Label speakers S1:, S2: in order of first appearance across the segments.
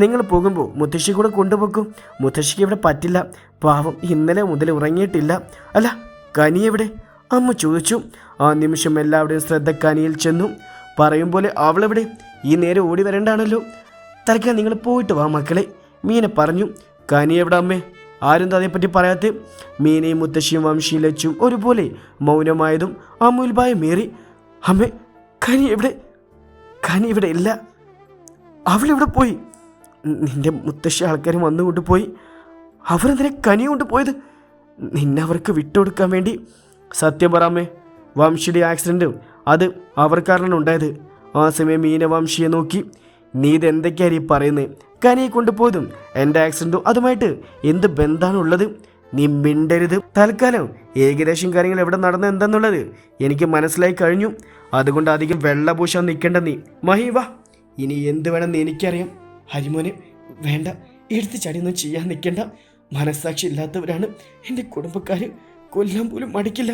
S1: നിങ്ങൾ പോകുമ്പോൾ മുത്തശ്ശി കൂടെ കൊണ്ടുപോക്കും. മുത്തശ്ശിക്ക് ഇവിടെ പറ്റില്ല. പാവം ഇന്നലെ മുതൽ ഉറങ്ങിയിട്ടില്ല. അല്ല കനി എവിടെ? അമ്മ ചോദിച്ചു. ആ നിമിഷം എല്ലാവരുടെയും ശ്രദ്ധ കനിയിൽ ചെന്നു. പറയും പോലെ അവളെവിടെ? ഈ നേരെ ഓടി വരണ്ടാണല്ലോ. തലക്കാൻ നിങ്ങൾ പോയിട്ട് വാ മക്കളെ. മീന പറഞ്ഞു. കനി എവിടെ അമ്മേ? ആരും അതേപ്പറ്റി പറയാത്ത? മീനയും മുത്തശ്ശിയും വംശിയും ലച്ചും ഒരുപോലെ മൗനമായതും അമ്മുൽ ഭയമേറി അമ്മേ കനി എവിടെ? കനി ഇവിടെ ഇല്ല. അവളിവിടെ പോയി? നിന്റെ മുത്തശ്ശി ആൾക്കാർ വന്നുകൊണ്ട് പോയി അവരെന്തിനെ കനി കൊണ്ട് പോയത് നിന്നെ അവർക്ക് വിട്ടുകൊടുക്കാൻ വേണ്ടി. സത്യം പറയാമേ വംശിയുടെ ആക്സിഡന്റ് അത് അവർ കാരണം ഉണ്ടായത്. ആ സമയം മീന വംശിയെ നോക്കി നീ ഇത് എന്തൊക്കെയാണ് ഈ പറയുന്നത് കനിയെ കൊണ്ടുപോയതും എന്റെ ആക്സിഡന്റും അതുമായിട്ട് എന്ത് ബന്ധമാണുള്ളത് നീ മിണ്ടരുത്. തൽക്കാലം ഏകദേശം കാര്യങ്ങൾ എവിടെ നടന്ന എന്തെന്നുള്ളത് എനിക്ക് മനസ്സിലായി കഴിഞ്ഞു. അതുകൊണ്ട് അധികം വെള്ളപൂശാൻ നിൽക്കേണ്ട നീ. മഹീവ ഇനി എന്ത് വേണമെന്ന് എനിക്കറിയാം. ഹരിമോനെ വേണ്ട എടുത്ത് ചടിയൊന്നും ചെയ്യാൻ നിൽക്കേണ്ട. മനസ്സാക്ഷി ഇല്ലാത്തവരാണ് എന്റെ കുടുംബക്കാർ കൊല്ലാൻ പോലും മടിക്കില്ല.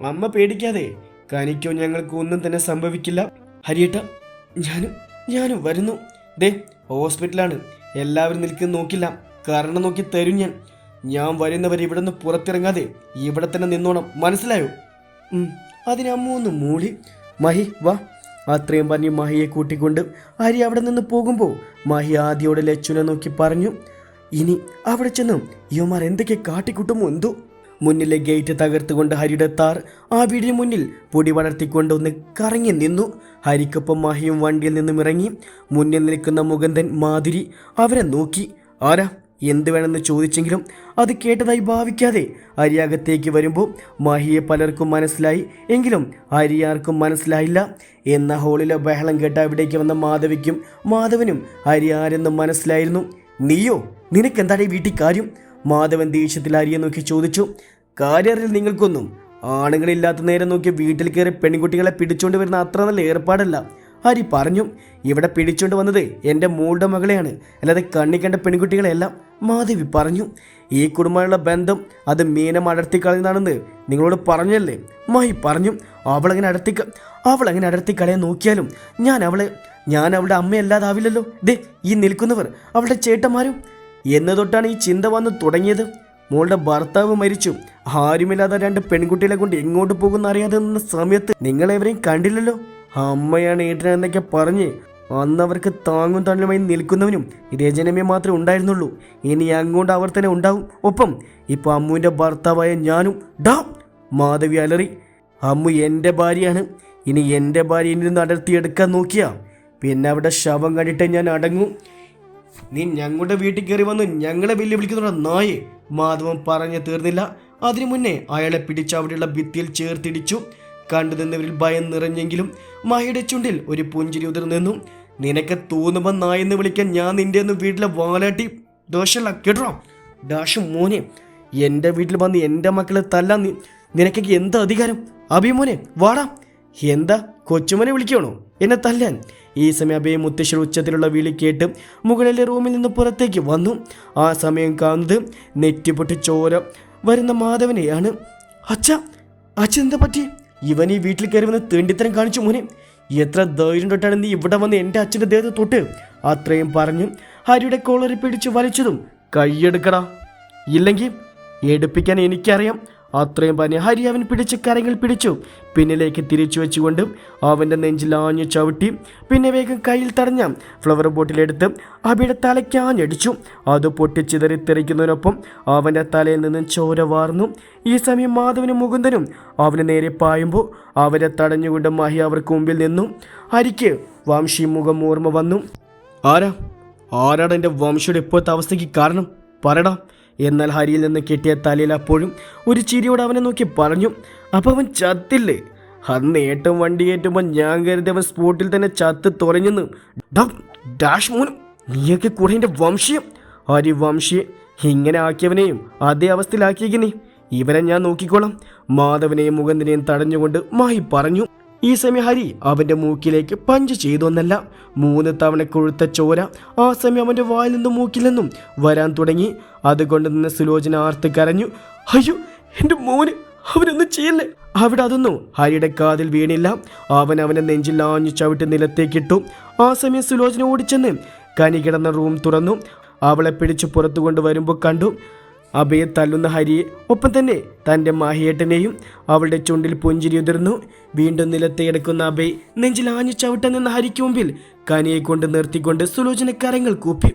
S1: അമ്മ പേടിക്കാതെ കനിക്കോ ഞങ്ങൾക്ക് ഒന്നും തന്നെ സംഭവിക്കില്ല. ഹരിയേട്ട ഞാനും ഞാനും വരുന്നു. ദേ ഹോസ്പിറ്റലാണ്. എല്ലാവരും നിൽക്കുന്ന നോക്കില്ല. കാരണം നോക്കി തരും ഞാൻ. ഞാൻ വരുന്നവരെ ഇവിടെ നിന്ന് പുറത്തിറങ്ങാതെ ഇവിടെ തന്നെ നിന്നോണം. മനസ്സിലായോ? അതിനമ്മൂന്ന് മൂളി. മഹി വാ. അത്രയും പറഞ്ഞ് മാഹിയെ കൂട്ടിക്കൊണ്ട് ഹരി അവിടെ നിന്ന് പോകുമ്പോൾ മാഹി ആദ്യോടെ ലച്ചുനെ നോക്കി പറഞ്ഞു ഇനി അവിടെ ചെന്ന് യോമാർ എന്തൊക്കെ കാട്ടിക്കൂട്ടുമോ എന്തോ? മുന്നിലെ ഗേറ്റ് തകർത്തുകൊണ്ട് ഹരിയുടെ താർ ആ വീടിന് മുന്നിൽ പൊടി വളർത്തിക്കൊണ്ട് ഒന്ന് കറങ്ങി നിന്നു. ഹരിക്കൊപ്പം മാഹിയും വണ്ടിയിൽ നിന്നും ഇറങ്ങി മുന്നിൽ നിൽക്കുന്ന മുകുന്ദൻ മാധുരി അവരെ നോക്കി. ആരാ? എന്ത് വേണമെന്ന് ചോദിച്ചെങ്കിലും അത് കേട്ടതായി ഭാവിക്കാതെ അരിയകത്തേക്ക് വരുമ്പോൾ മഹിയെ പലർക്കും മനസ്സിലായി. എങ്കിലും അരിയാർക്കും മനസ്സിലായില്ല. എന്ന ഹോളിലെ ബഹളം കേട്ട അവിടേക്ക് വന്ന മാധവിക്കും മാധവനും ഹരി ആരെന്നും മനസ്സിലായിരുന്നു. നീയോ? ഈ വീട്ടിൽ കാര്യം? മാധവൻ ദേഷ്യത്തിൽ അരിയെ നോക്കി ചോദിച്ചു. കാര്യറിൽ നിങ്ങൾക്കൊന്നും. ആണുങ്ങളില്ലാത്ത നേരം നോക്കി വീട്ടിൽ കയറി പെൺകുട്ടികളെ പിടിച്ചുകൊണ്ട് വരുന്ന അത്ര നല്ല ഏർപ്പാടല്ല. ഹരി പറഞ്ഞു ഇവിടെ പിടിച്ചുകൊണ്ട് വന്നത് എന്റെ മോളുടെ മകളെയാണ്. അല്ലാതെ കണ്ണി കണ്ട പെൺകുട്ടികളെല്ലാം മാധവി പറഞ്ഞു. ഈ കുടുംബമുള്ള ബന്ധം അത് മീനം അടർത്തി കളയുന്നതാണെന്ന് നിങ്ങളോട് പറഞ്ഞല്ലേ? മാഹി പറഞ്ഞു. അവളങ്ങനെ അടർത്തി അവളങ്ങനെ അടർത്തി കളയാൻ നോക്കിയാലും ഞാൻ അവളെ ഞാൻ അവളുടെ അമ്മയല്ലാതാവില്ലല്ലോ. ദേ ഈ നിൽക്കുന്നവർ അവളുടെ ചേട്ടന്മാരും. എന്ന് തൊട്ടാണ് ഈ ചിന്ത വന്ന് തുടങ്ങിയത്. മോളുടെ ഭർത്താവ് മരിച്ചു. ആരുമില്ലാതെ രണ്ട് പെൺകുട്ടികളെ കൊണ്ട് എങ്ങോട്ട് പോകുന്ന അറിയാതെ നിന്ന സമയത്ത് നിങ്ങളെവരെയും കണ്ടില്ലല്ലോ. അമ്മയാണ് ഏട്ടന എന്നൊക്കെ പറഞ്ഞ് അന്ന് അവർക്ക് താങ്ങും തണലുമായി നിൽക്കുന്നവനും രചനമേ മാത്രമേ ഉണ്ടായിരുന്നുള്ളൂ. ഇനി അങ്ങോട്ട് അവർ തന്നെ ഉണ്ടാവും. ഒപ്പം ഇപ്പോൾ അമ്മുവിന്റെ ഭർത്താവായ ഞാനും ഡാ മാധവി അലറി അമ്മു എന്റെ ഭാര്യയാണ്. ഇനി എന്റെ ഭാര്യയിൽ നിന്ന് അടർത്തിയെടുക്കാൻ നോക്കിയാ. പിന്നെ അവിടെ ശവം കണ്ടിട്ട് ഞാൻ അടങ്ങും. നീ ഞങ്ങളുടെ വീട്ടിൽ കയറി വന്ന് ഞങ്ങളെ വെല്ലുവിളിക്കുന്ന നായെ? മാധവൻ പറഞ്ഞു തീർന്നില്ല. അതിനു മുന്നേ അയാളെ പിടിച്ച് അവിടെയുള്ള ഭിത്തിയിൽ ചേർത്തിടിച്ചു. കണ്ടു നിന്നവരിൽ ഭയം നിറഞ്ഞെങ്കിലും മഹയുടെ ചുണ്ടിൽ ഒരു പുഞ്ചിരി ഉതിർന്നു നിനക്ക് തോന്നുമ്പോൾ നായെന്ന് വിളിക്കാൻ ഞാൻ നിന്റെ ഒന്ന് വീട്ടിലെ വാലാട്ടി ദോഷല്ല കേട്ടോ? ഡാഷ് മോനെ എന്റെ വീട്ടിൽ വന്ന് എന്റെ മക്കളെ തല്ലാൻ നിനക്ക് എന്ത് അധികാരം? അഭിമോനെ വാടാ. എന്താ കൊച്ചുമോനെ വിളിക്കണോ എന്നെ തല്ലാൻ. ഈ സമയം അഭയ മുത്തശ്ശിയുടെ ഉച്ചത്തിലുള്ള വിളി കേട്ട് മുകളിലെ റൂമിൽ നിന്ന് പുറത്തേക്ക് വന്നു. ആ സമയം കാണുന്നത് നെറ്റിപ്പൊട്ടി ചോര വരുന്ന മാധവനെയാണ്. അച്ഛ അച്ഛൻ എന്താ പറ്റി ഇവൻ ഈ വീട്ടിൽ കയറി വന്ന് തേണ്ടിത്തരം കാണിച്ചു മോനെ. എത്ര ധൈര്യം തൊട്ടാണ് നീ ഇവിടെ വന്ന് എന്റെ അച്ഛന്റെ ദേഹത്ത് തൊട്ട്? അത്രയും പറഞ്ഞു ഹരിയുടെ കോളറി പിടിച്ച് വലിച്ചതും കൈയെടുക്കടാ ഇല്ലെങ്കിൽ എടുപ്പിക്കാൻ എനിക്കറിയാം. അത്രയും പറഞ്ഞ് ഹരി അവൻ പിടിച്ച് കരങ്ങൾ പിടിച്ചു. പിന്നിലേക്ക് തിരിച്ചു വെച്ചുകൊണ്ട് അവന്റെ നെഞ്ചിൽ ആഞ്ഞു ചവിട്ടി പിന്നെ വേഗം കയ്യിൽ തടഞ്ഞ ഫ്ലവർ ബോട്ടിലെടുത്ത് അബിയുടെ തലയ്ക്ക് ആഞ്ഞടിച്ചു. അത് പൊട്ടിച്ചിതറി തെറിക്കുന്നതിനൊപ്പം അവന്റെ തലയിൽ നിന്നും ചോര വാർന്നു. ഈ സമയം മാധവനും മുകുന്ദനും അവന് നേരെ പായുമ്പോൾ അവരെ തടഞ്ഞുകൊണ്ട് മഹി അവർക്ക് മുമ്പിൽ നിന്നു. ഹരിക്ക് വംശി മുഖം ഓർമ്മ വന്നു. ആരാ? ആരാടെ എന്റെ വംശയുടെ ഇപ്പോഴത്തെ അവസ്ഥയ്ക്ക് കാരണം? പറടാ. എന്നാൽ ഹരിയിൽ നിന്ന് കിട്ടിയ തലയിൽ അപ്പോഴും ഒരു ചിരിയോട് അവനെ നോക്കി പറഞ്ഞു അപ്പോൾ അവൻ ചത്തില്ലേ? അന്ന് ഏട്ടം വണ്ടി കയറ്റുമ്പോൾ ഞാൻ കരുതി അവൻ സ്പോട്ടിൽ തന്നെ ചത്ത് തുറഞ്ഞെന്ന്. ഡാഷ് മോനും നീയൊക്കെ കൂടെ എന്റെ വംശീയം. ഹരി വംശിയെ ഇങ്ങനെ ആക്കിയവനെയും അതേ അവസ്ഥയിലാക്കിയേക്കിനെ ഇവരെ ഞാൻ നോക്കിക്കോളാം. മാധവനെയും മുകുന്ദനെയും തടഞ്ഞുകൊണ്ട് മായി പറഞ്ഞു ഈ സമയം ഹരി അവന്റെ മൂക്കിലേക്ക് പഞ്ച് ചെയ്തൊന്നല്ല. മൂന്ന് തവണ കൊഴുത്ത ചോര ആ സമയം അവന്റെ വായിൽ നിന്നും മൂക്കിൽ നിന്നും വരാൻ തുടങ്ങി. അതുകൊണ്ട് നിന്ന് സുലോചന ആർത്ത് കരഞ്ഞു. അയ്യോ എന്റെ മോന് അവനൊന്നും ചെയ്യല്ലേ? അവിടെ അതൊന്നും ഹരിയുടെ കാതിൽ വീണില്ല. അവൻ അവനെ നെഞ്ചിൽ ആഞ്ഞു ചവിട്ടി നിലത്തേക്കിട്ടു ആ സമയം സുലോചന ഓടിച്ചെന്ന് കനി കിടന്ന റൂം തുറന്നു. അവളെ പിടിച്ചു പുറത്തു കൊണ്ടുവരുമ്പോൾ കണ്ടു. അഭയെ തല്ലുന്ന ഹരിയെ ഒപ്പം തന്നെ തന്റെ മാഹിയേട്ടനെയും അവളുടെ ചുണ്ടിൽ പുഞ്ചിരി ഉതിർന്നു വീണ്ടും നിലത്തെ കിടക്കുന്ന അഭയ് നെഞ്ചിൽ ആഞ്ഞു ചവിട്ട നിന്ന ഹരിക്ക് മുമ്പിൽ കനിയെ കൊണ്ട് നിർത്തിക്കൊണ്ട് സുലോചന കരങ്ങൾ കൂപ്പി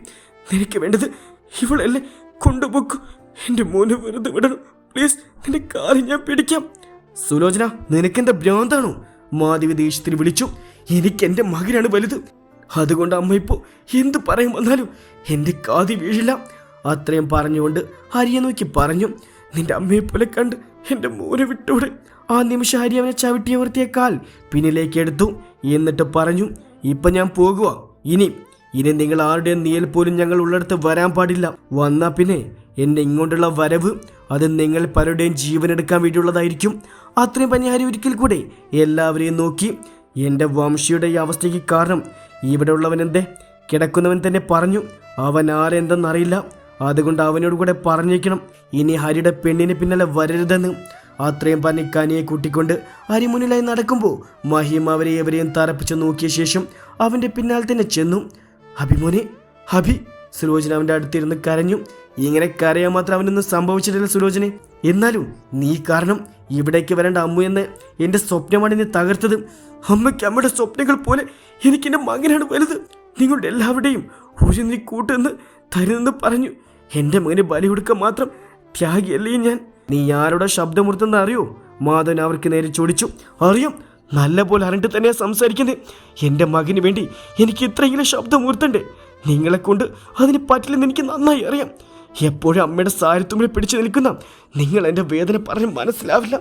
S1: നിനക്ക് വേണ്ടത് ഇവളല്ലേ? കൊണ്ടുപോക്കു. എന്റെ മോനെ വെറുതെ വിടണം. പ്ലീസ് നിന്റെ കാറി ഞാൻ പിടിക്കാം. സുലോചന നിനക്കെന്താ ഭ്രാന്താണോ? മാധവി ദേഷ്യത്തിൽ വിളിച്ചു. എനിക്ക് എന്റെ മകനാണ് വലുത്. അതുകൊണ്ട് അമ്മ ഇപ്പോൾ എന്ത് പറയും വന്നാലും എന്റെ കാതി വീഴില്ല. അത്രയും പറഞ്ഞുകൊണ്ട് ഹരിയെ നോക്കി പറഞ്ഞു നിന്റെ അമ്മയെ പോലെ കണ്ട് എന്റെ മോനെ വിട്ടൂടെ. ആ നിമിഷം ഹരി അവനെ ചവിട്ടിയ വൃത്തിയ കാൽ പിന്നിലേക്ക് എടുത്തു എന്നിട്ട് പറഞ്ഞു ഇപ്പം ഞാൻ പോകുക ഇനി ഇനി നിങ്ങൾ ആരുടെ നീൽ പോലും ഞങ്ങൾ ഉള്ളിടത്ത് വരാൻ പാടില്ല. വന്നാൽ പിന്നെ എന്നെ ഇങ്ങോട്ടുള്ള വരവ് അത് നിങ്ങൾ പലരുടെയും ജീവനെടുക്കാൻ വേണ്ടിയുള്ളതായിരിക്കും. അത്രയും പനിഹാരി ഹരി ഒരിക്കൽ കൂടെ എല്ലാവരെയും നോക്കി. എന്റെ വംശിയുടെ ഈ അവസ്ഥയ്ക്ക് കാരണം ഇവിടെ ഉള്ളവൻ എന്തേ? കിടക്കുന്നവൻ തന്നെ പറഞ്ഞു അവൻ ആരെന്തെന്നറിയില്ല. അതുകൊണ്ട് അവനോട് കൂടെ പറഞ്ഞേക്കണം. ഇനി ഹരിയുടെ പെണ്ണിന് പിന്നാലെ വരരുതെന്ന്. അത്രയും പറഞ്ഞ് കനിയെ കൂട്ടിക്കൊണ്ട് ഹരി മുന്നിലായി നടക്കുമ്പോൾ മഹിം അവരെ എവരെയും തറപ്പിച്ച് നോക്കിയ ശേഷം അവന്റെ പിന്നാലെ തന്നെ ചെന്നു. ഹബിമോനെ ഹബി സുലോചന അവന്റെ അടുത്തിരുന്ന് കരഞ്ഞു. ഇങ്ങനെ കരയാൻ മാത്രം അവനൊന്നും സംഭവിച്ചിട്ടില്ല സുലോചനെ. എന്നാലും നീ കാരണം ഇവിടേക്ക് വരേണ്ട അമ്മു എന്ന് എന്റെ സ്വപ്നമാണ് നീ തകർത്തത്. അമ്മയ്ക്ക് അമ്മയുടെ സ്വപ്നങ്ങൾ പോലെ എനിക്ക് എന്റെ മകനാണ് വലുത്. നിങ്ങളുടെ എല്ലാവരുടെയും ഒരു നീ കൂട്ടെന്ന് തരുന്നെന്ന് പറഞ്ഞു. എന്റെ മകന് ബലി കൊടുക്കാൻ മാത്രം ത്യാഗിയല്ലേ ഞാൻ. നീ ആരുടെ ശബ്ദമുറുത്തെന്ന് അറിയോ? മാധവൻ അവർക്ക് നേരെ ചോദിച്ചു. അറിയും. നല്ല പോലെ അറിഞ്ഞിട്ട് തന്നെയാ സംസാരിക്കുന്നത് എന്റെ മകന് വേണ്ടി എനിക്ക് ഇത്രയെങ്കിലും ശബ്ദമുയർത്തണ്ടേ നിങ്ങളെ കൊണ്ട് അതിന് പറ്റില്ലെന്ന് എനിക്ക് നന്നായി അറിയാം. എപ്പോഴും അമ്മയുടെ സാരത്തുമ്പിൽ പിടിച്ചു നിൽക്കുന്ന നിങ്ങൾ എന്റെ വേദന പറഞ്ഞ് മനസ്സിലാവില്ല.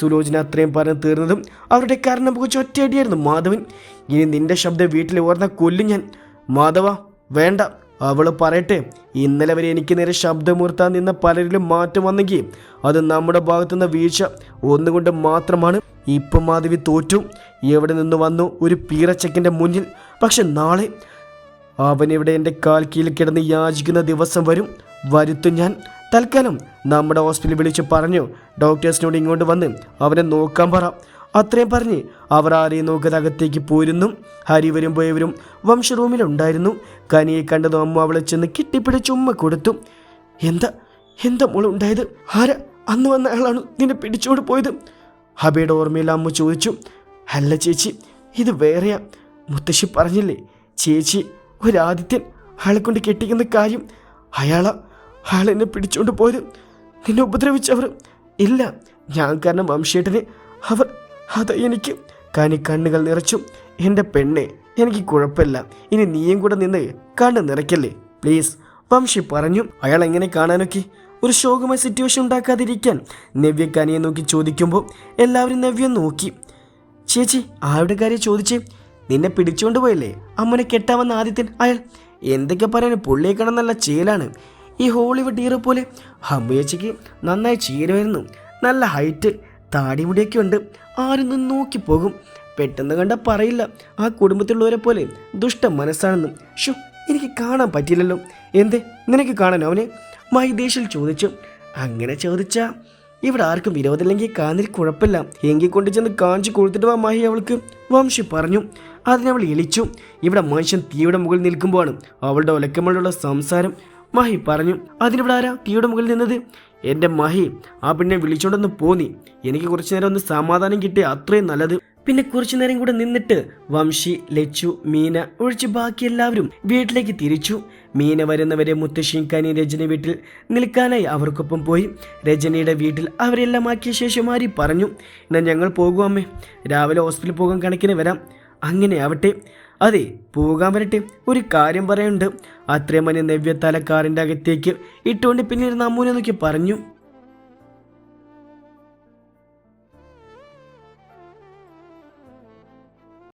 S1: സുലോചന അത്രയും പറഞ്ഞ് തീർന്നതും അവരുടെ കാരണം പുകച്ച് ഒറ്റയടിയായിരുന്നു മാധവൻ. ഇനി നിന്റെ ശബ്ദം വീട്ടിൽ ഓർന്ന കൊല്ലും ഞാൻ. മാധവ വേണ്ട അവൾ പറയട്ടെ. ഇന്നലെ വരെ എനിക്ക് നേരെ ശബ്ദമുയർത്താൻ നിന്ന പലരിലും മാറ്റം വന്നെങ്കിൽ അത് നമ്മുടെ ഭാഗത്തുനിന്ന് വീഴ്ച ഒന്നുകൊണ്ട് മാത്രമാണ്. ഇപ്പം മാധവി തോറ്റു. എവിടെ നിന്ന് വന്നു? ഒരു പീറച്ചക്കിന്റെ മുന്നിൽ. പക്ഷെ നാളെ അവൻ ഇവിടെ എന്റെ കാൽ കീഴിൽ കിടന്ന് യാചിക്കുന്ന ദിവസം വരും. വരുത്തും ഞാൻ. തൽക്കാലം നമ്മുടെ ഹോസ്പിറ്റലിൽ വിളിച്ച് പറഞ്ഞു. ഡോക്ടേഴ്സിനോട് ഇങ്ങോട്ട് വന്ന് അവനെ നോക്കാൻ പറ. അത്രയും പറഞ്ഞ് അവർ ആരെയും നോക്കാതെ അകത്തേക്ക് പോയിരുന്നു പോയവരും വംശ റൂമിലുണ്ടായിരുന്നു കനിയെ കണ്ടതും അമ്മ അവളെ ചെന്ന് കെട്ടിപ്പിടിച്ച് ഉമ്മ കൊടുത്തു. എന്താ? എന്താ മോൾ ഉണ്ടായത്? ആരാ? അന്ന് വന്ന ആളാണ് നിന്നെ പിടിച്ചോട് പോയത്? ഹബയുടെ ഓർമ്മയിൽ അമ്മ ചോദിച്ചു. അല്ല ചേച്ചി ഇത് വേറെയാ. മുത്തശ്ശി പറഞ്ഞില്ലേ ചേച്ചി ഒരാദിത്യൻ അയാളെ കൊണ്ട് കെട്ടിക്കുന്ന കാര്യം. അയാളാ അയാൾ എന്നെ പിടിച്ചോണ്ട് പോയത്. നിന്നെ ഉപദ്രവിച്ചവർ ഇല്ല. ഞാൻ കാരണം വംശേട്ടനെ അവർ അത് എനിക്ക് കനി കണ്ണുകൾ നിറച്ചു. എന്റെ പെണ്ണെ എനിക്ക് കുഴപ്പമില്ല. ഇനി നീയും കൂടെ നിന്ന് കണ്ണ് നിറയ്ക്കല്ലേ? പ്ലീസ് വംശി പറഞ്ഞു. അയാൾ എങ്ങനെ കാണാനൊക്കെ? ഒരു ശോകമായ സിറ്റുവേഷൻ ഉണ്ടാക്കാതിരിക്കാൻ. നവ്യ കനിയെ നോക്കി ചോദിക്കുമ്പോൾ എല്ലാവരും നവ്യ നോക്കി. ചേച്ചി ആരുടെ കാര്യം ചോദിച്ചേ? നിന്നെ പിടിച്ചുകൊണ്ട് പോയല്ലേ? അമ്മനെ കെട്ടാമെന്ന ആദ്യത്തിൽ അയാൾ എന്തൊക്കെ പറയാൻ പുള്ളിയെ കാണാൻ നല്ല ചേലാണ്. ഈ ഹോളിവുഡ് ഹീറോ പോലെ അമ്മയച്ചയ്ക്ക് നന്നായി ചേരുമായിരുന്നു. നല്ല ഹൈറ്റ് താടിമുടിയൊക്കെ ഉണ്ട്. ആരും നിന്ന് നോക്കിപ്പോകും പെട്ടെന്ന് കണ്ട പറയില്ല. ആ കുടുംബത്തിലുള്ളവരെ പോലെ ദുഷ്ട മനസ്സാണെന്നും. ഷോ എനിക്ക് കാണാൻ പറ്റില്ലല്ലോ എന്തേ നിനക്ക് കാണാൻ അവനെ? മൈദേശിൽ ചോദിച്ചു. അങ്ങനെ ചോദിച്ചാ ഇവിടെ ആർക്കും വിരോധമില്ലെങ്കിൽ കാന്നിൽ കുഴപ്പമില്ല. എങ്കിൽ കൊണ്ട് ചെന്ന് കാഞ്ചി കൊടുത്തിട്ട് വാ മഹി അവൾക്ക്. വംശി പറഞ്ഞു. അതിനവൾ എളിച്ചു. ഇവിടെ മനുഷ്യൻ തീയുടെ മുകളിൽ നിൽക്കുമ്പോഴാണ് അവളുടെ ഒലക്കമുള്ള സംസാരം. മഹി പറഞ്ഞു. അതിനിവിടെ ആരാ തീയുടെ മുകളിൽ നിന്നത്? എന്റെ മഹി ആ പിന്നെ വിളിച്ചോണ്ടൊന്ന് പോന്നി എനിക്ക് കുറച്ചു നേരം ഒന്ന് സമാധാനം കിട്ടി അത്രയും നല്ലത്. പിന്നെ കുറച്ചു നേരം കൂടെ നിന്നിട്ട് വംശി ലച്ചു മീന ഒഴിച്ച് ബാക്കി എല്ലാവരും വീട്ടിലേക്ക് തിരിച്ചു. മീന വരുന്നവരെ മുത്തശ്ശിയും കനി രജന വീട്ടിൽ നിൽക്കാനായി അവർക്കൊപ്പം പോയി. രജനിയുടെ വീട്ടിൽ അവരെല്ലാം ആക്കിയ ശേഷം ആരി പറഞ്ഞു എന്നാൽ ഞങ്ങൾ പോകും അമ്മേ. രാവിലെ ഹോസ്പിറ്റലിൽ പോകാൻ കണക്കിന് വരാം. അങ്ങനെ ആവട്ടെ. അതെ പോകാൻ വരട്ടെ. ഒരു കാര്യം പറയുന്നുണ്ട് അത്രയും മണി നവ്യ തലക്കാറിന്റെ അകത്തേക്ക് ഇട്ടുകൊണ്ട് പിന്നീട് നമ്മൂനെ നോക്കി പറഞ്ഞു.